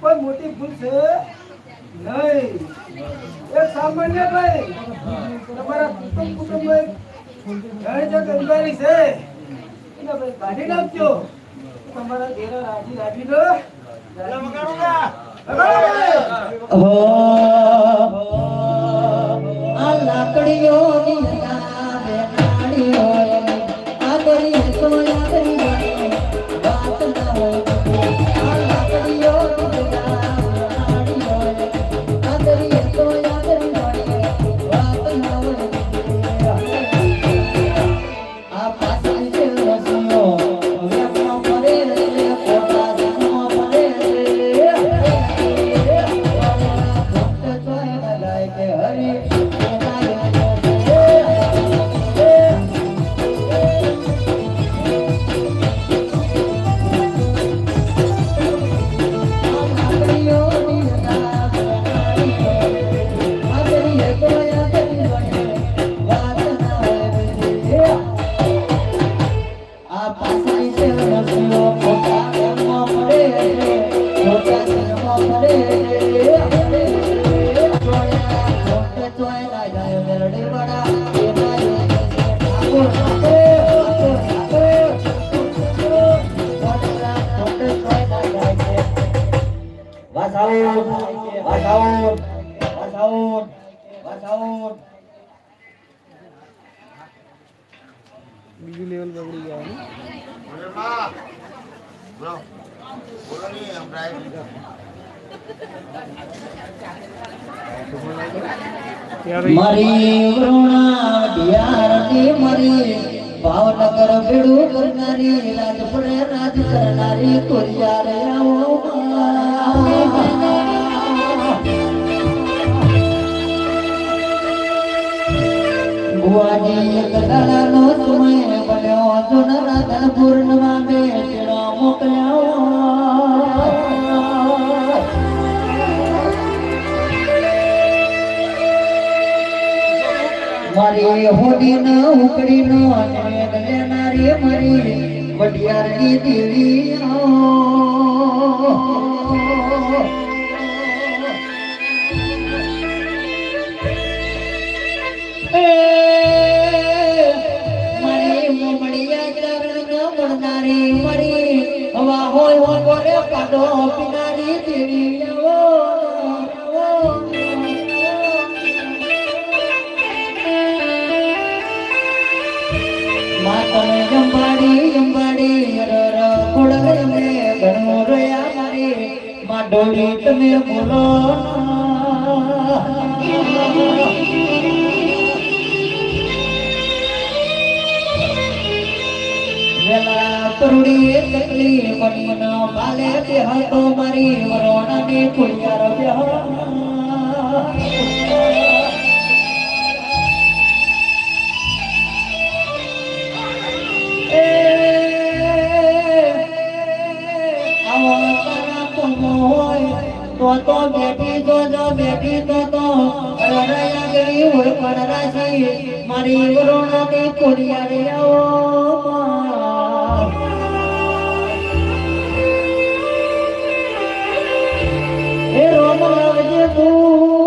કોઈ મોટી ભૂલ છે? નહીં. એ સામાન્ય ભાઈ, તમારા કુટુંબ કુટુંબમાં ઘણી જે ગંગારી છે એને ભાઈ કાઢી નાખજો તમારા ઘેરા રાજી રાજી લો વગાડો ભાઈ. હો આ કરી બીજું લેવલ બગડી જવાનું ને? મારી વૃણા બિહારની મરી ભાવનગર કરનારી રાજ કરનારી કોરિયા રે આવો બન્યો જુન રાધન પૂર્ણમાં બેટણો મોકલ્યો મારી હોડી ન ઉકડી નો અને લેનારી મારી વડિયારની દેવી મારી પાડો પીનારી દેવી આવો માતને જંબાડી જંબાડી રર ખોડલ મે ઘણો રોયા મારી. માં ડોલી તમે બોલો વેલા તરુડી કકલી બાલે બેહ તો મારી વરોણાની કુલિયાર બેહ તો તો બેઠી તો જો બેઠી તો તો લાવજે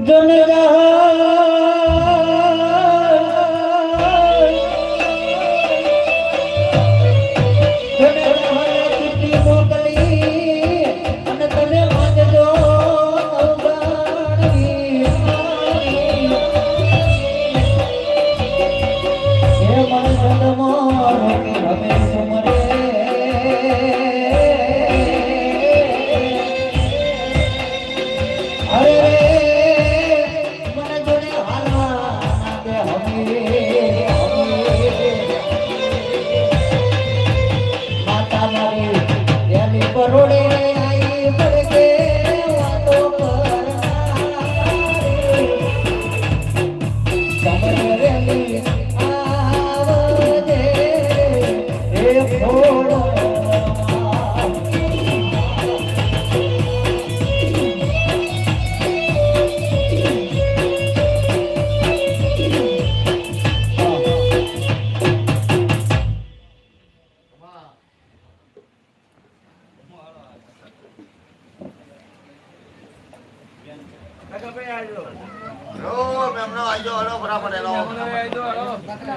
જન જહાન Thank you.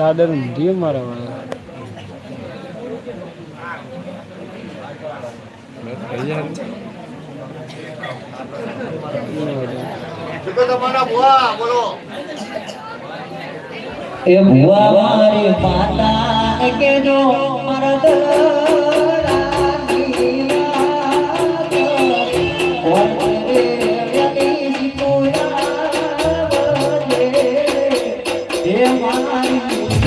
ચાદર ઊંધી મારા વાળા. એ ભુવા મારી માતા કે જો મરદ. Bye.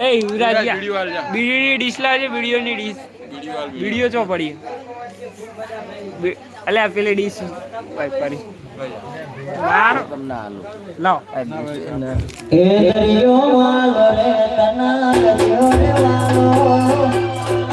એ ડીશ લાવજે વિડીયોની ડીશ. વીડિયો ચો એટલે આ પેલી ડીશ. પડી.